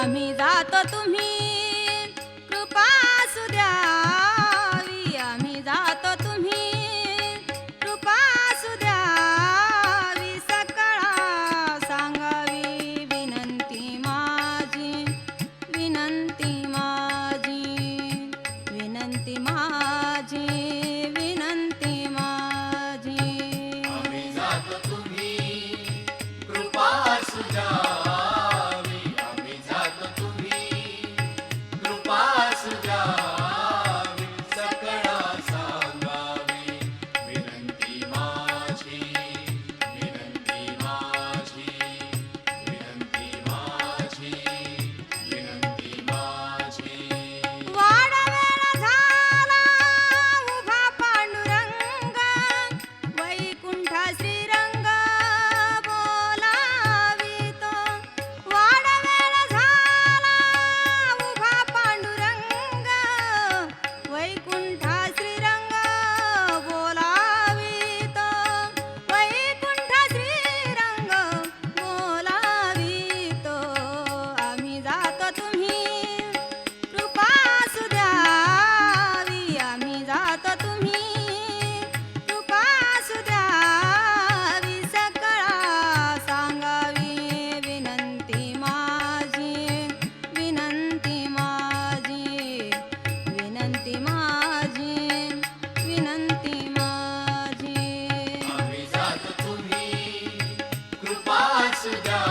आम्ही जातो तुम्ही. Sida.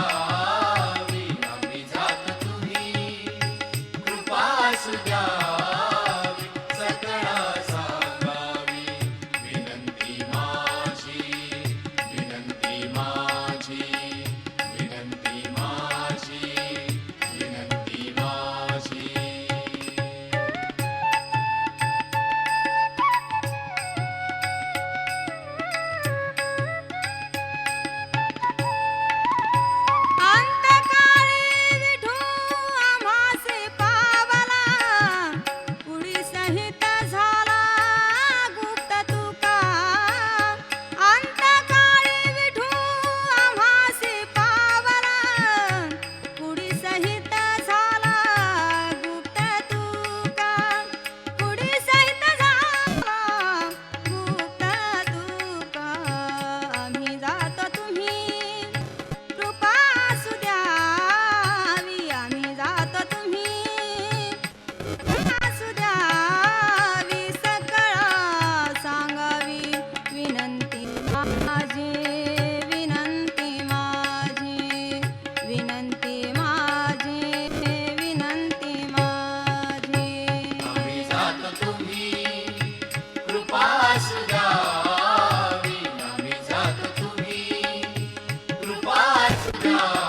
God.